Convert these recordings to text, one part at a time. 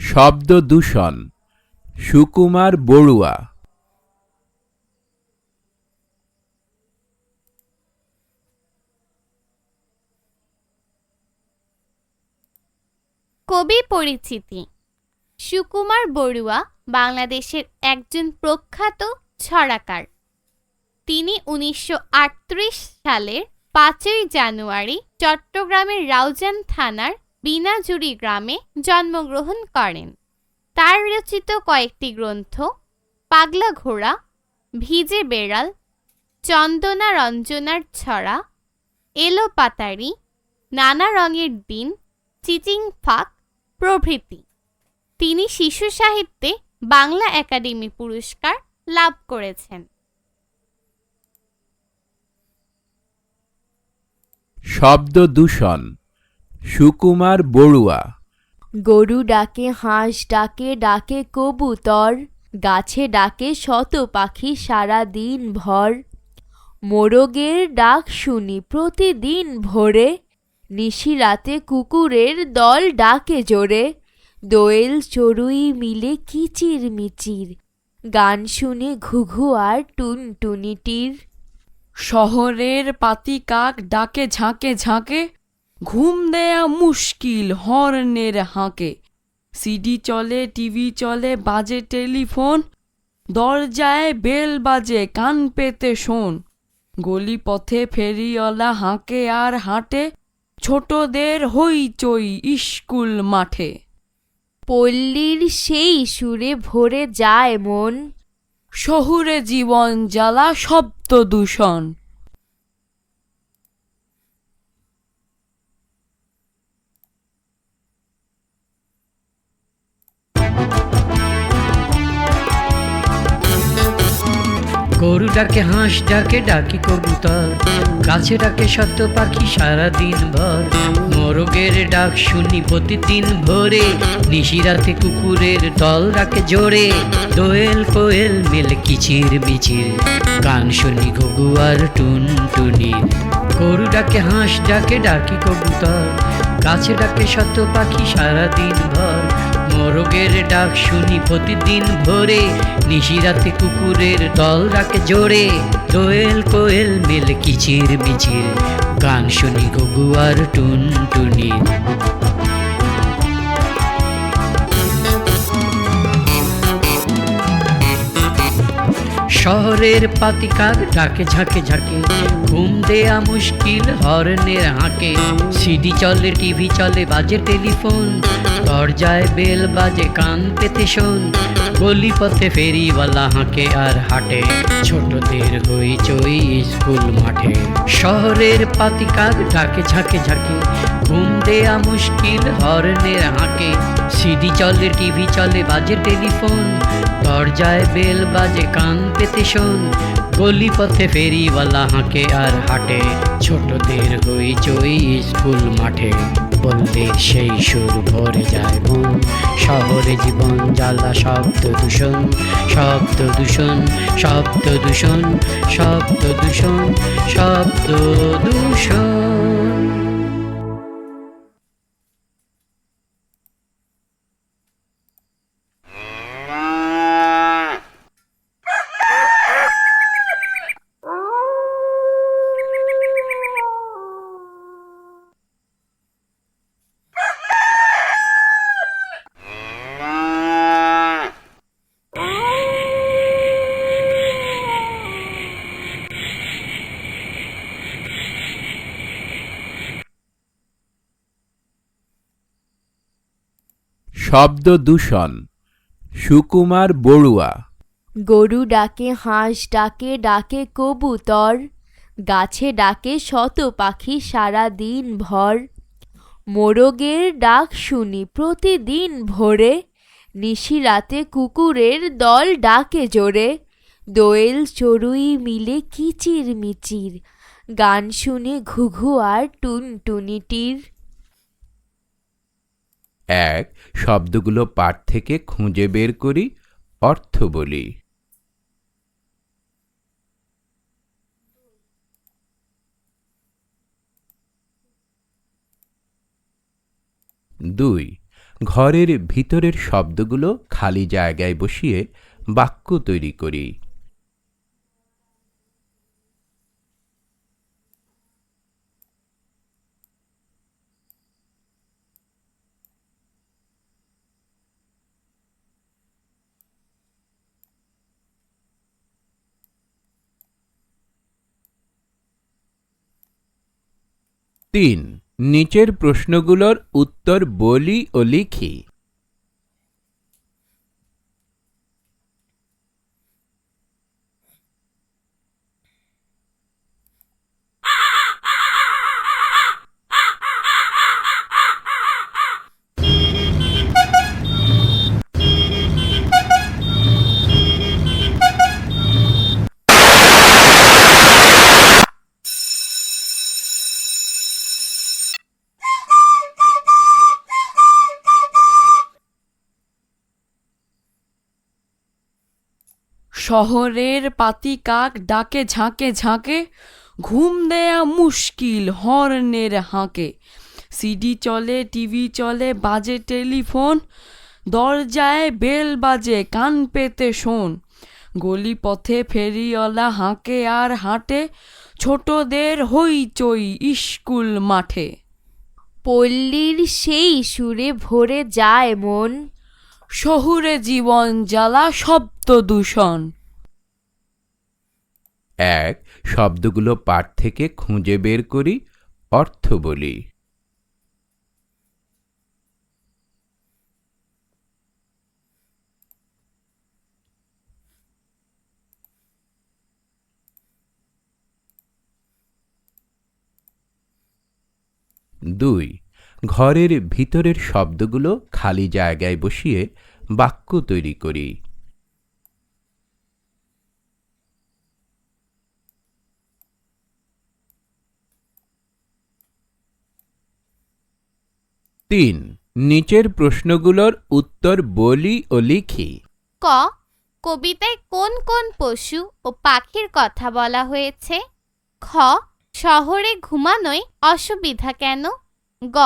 শব্দ দূষণ। সুকুমার বড়ুয়া। কবি পরিচিতি। সুকুমার বড়ুয়া বাংলাদেশের একজন প্রখ্যাত ছড়াকার। তিনি উনিশশো আটত্রিশ সালের পাঁচই জানুয়ারি চট্টগ্রামের রাউজান থানার বিনাজুরি গ্রামে জন্মগ্রহণ করেন। তার রচিত কয়েকটি গ্রন্থ, পাগলা ঘোড়া, ভিজে বেড়াল, চন্দনা রঞ্জনার ছড়া, এলো পাতারি, নানা রঙের দিন, চিচিং ফাক, প্রভৃতি। তিনি শিশু সাহিত্যে বাংলা একাডেমি পুরস্কার লাভ করেছেন। শব্দ দূষণ সুকুমার বড়ুয়া গরু ডাকে, হাঁস ডাকে ডাকে কবুতর, গাছে ডাকে শত পাখি সারা দিন ভর। মোরগের ডাক শুনি প্রতিদিন ভোরে, নিশিরাতে কুকুরের দল ডাকে জোরে। দোয়েল চড়ুই মিলে কিচির মিচির, গান শুনে ঘুঘু আর টুনটুনিটির। শহরের পাতি কাক ডাকে ঝাঁকে ঝাঁকে ঘুম দেয়া মুশকিল হর্নের হাঁকে। সিডি চলে টিভি চলে বাজে টেলিফোন দরজায় বেল বাজে কান পেতে শোন। গলি পথে ফেরিওয়ালা হাঁকে আর হাঁটে ছোটদের হইচই স্কুল মাঠে। পল্লীর সেই সুরে ভরে যায় মন। শহুরে জীবন জ্বালা শব্দ দূষণ। ডাকে হাঁস, ডাকে ডাকি কবুতর। গাছে ডাকে শত পাখি সারা দিন ভর। মোরগের ডাক শুনি প্রতিদিন ভোরে। নিশিরাতে কুকুরের দল ডাকে জোরে। দোয়েল কোয়েল মেলে কিচির মিচির। গান শুনি ঘুঘু আর টুন টুনি গরু ডাকে হাঁস, ডাকে ডাকি কবুতর। গাছে ডাকে শত পাখি সারা দিন ভর। মোরগের ডাক শুনি প্রতিদিন ভোরে। নিশিরাতে কুকুরের দল রাখে জোরে। দোয়েল কোয়েল মেলে কিচির মিচির। গান শুনি গগুয়ার টুন টুনি শহরের পাতিকার ডাকে ঝাঁকে ঝাঁকে। ঘুম দেয়া মুশকিল, হর্নের হাঁকে। সিডি চলে, টিভি চলে, বাজে টেলিফোন। দরজায় বেল বাজে, কান পেতে শোন। গলি পথে ফেরিওয়ালা হাঁকে আর হাঁটে। ছোটদের হইচই স্কুল মাঠে। শহরের পাতিকার ডাকে ঝাঁকে ঝাঁকে। ঘুম দেয়া মুশকিল, হর্নের হাঁকে সিডি চলে, টিভি চলে, বাজে টেলিফোন। দরজায় বেল বাজে, কান পেতে শোন। গলি পথে ফেরিওয়ালা হাঁকে আর হাঁটে। ছোটদের হইচই স্কুল মাঠে। বললে সেই সুর ভরে যায় মন। শহরে জীবন জ্বালা, শব্দ দূষণ। শব্দ দূষণ শব্দ দূষণ শব্দ দূষণ শব্দ দূষণ। শব্দ দূষণ সুকুমার বড়ুয়া। গরু ডাকে, হাঁস ডাকে ডাকে কবুতর। গাছে ডাকে শত পাখি সারা দিন ভর। মোরগের ডাক শুনি প্রতিদিন ভোরে। নিশি রাতে কুকুরের দল ডাকে জোরে। দোয়েল চড়ুই মিলে কিচির মিচির গান শুনে ঘুঘু আর টুনটুনিটির। এক, শব্দগুলো পাঠ থেকে খুঁজে বের করি, অর্থ বলি। দুই, ঘরের ভিতরের শব্দগুলো খালি জায়গায় বসিয়ে বাক্য তৈরি করি। তিন নিচের প্রশ্নগুলোর উত্তর বলি ও লিখি। শহরের পাতি কাক ডাকে ঝাঁকে ঝাঁকে ঘুম দেয়া মুশকিল হর্নের হাঁকে। সিডি চলে টিভি চলে বাজে টেলিফোন দরজায় বেল বাজে কান পেতে শোন। গলি পথে ফেরিওয়ালা হাঁকে আর হাঁটে ছোটদের হইচই স্কুল মাঠে। পল্লীর সেই সুরে ভরে যায় মন। শহুরে জীবন জ্বালা শব্দ দূষণ। এক শব্দগুলো পাঠ থেকে খুঁজে বের করি, অর্থ বলি। দুই ঘরের ভিতরের শব্দগুলো খালি জায়গায় বসিয়ে বাক্য তৈরি করি। তিন। নিচের প্রশ্নগুলোর উত্তর বলি ও লিখি। ক। কবিতায় কোন কোন পশু ও পাখির কথা বলা হয়েছে? খ। শহরে ঘুমানোয় অসুবিধা কেন? গ।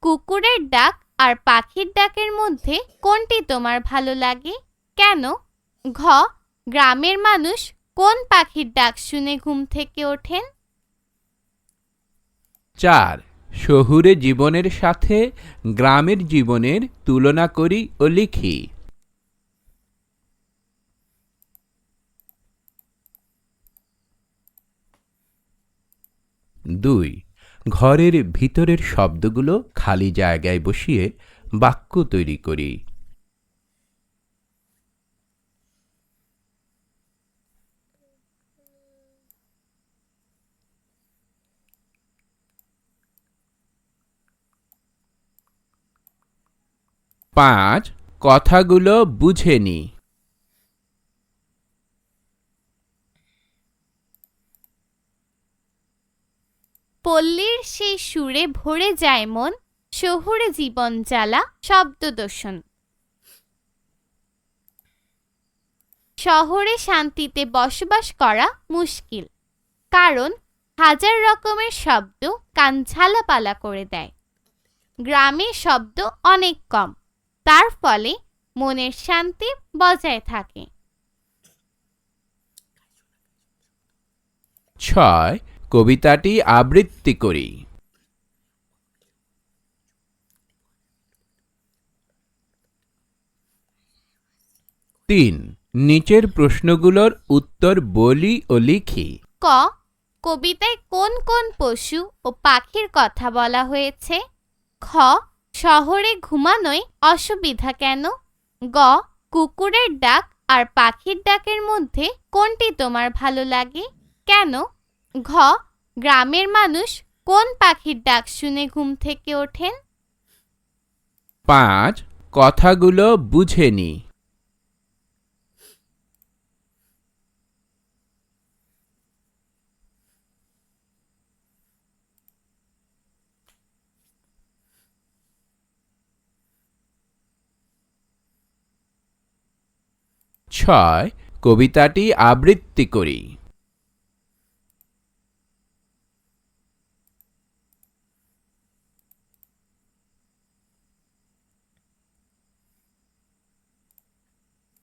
কুকুরের ডাক আর পাখির ডাকের মধ্যে কোনটি তোমার ভালো লাগে? কেন? ঘ। গ্রামের মানুষ কোন পাখির ডাক শুনে ঘুম থেকে ওঠেন? চার। শহুরে জীবনের সাথে গ্রামের জীবনের তুলনা করি ও লিখি। দুই, ঘরের ভিতরের শব্দগুলো খালি জায়গায় বসিয়ে বাক্য তৈরি করি। পাঁচ, কথাগুলো বুঝে নি। পল্লীর সেই সুরে ভরে যায় মন, শহুরে জীবন জ্বালা, শব্দ দূষণ। শহরে শান্তিতে বসবাস করা মুশকিল, কারণ হাজার রকমের শব্দ কান ঝালাপালা করে দেয়। গ্রামে শব্দ অনেক কম। তার ফলে মনের শান্তি বজায় থাকে। ছয় কবিতাটি আবৃত্তি করি। তিন নিচের প্রশ্নগুলোর উত্তর বলি ও লিখি। ক কবিতায় কোন কোন পশু ও পাখির কথা বলা হয়েছে? খ শহরে ঘুমানোয় অসুবিধা কেন? গ, কুকুরের ডাক আর পাখির ডাকের মধ্যে কোনটি তোমার ভালো লাগে? কেন? ঘ, গ্রামের মানুষ কোন পাখির ডাক শুনে ঘুম থেকে ওঠেন? পাঁচ, কথাগুলো বুঝে নি। ছয় কবিতাটি আবৃত্তি করি।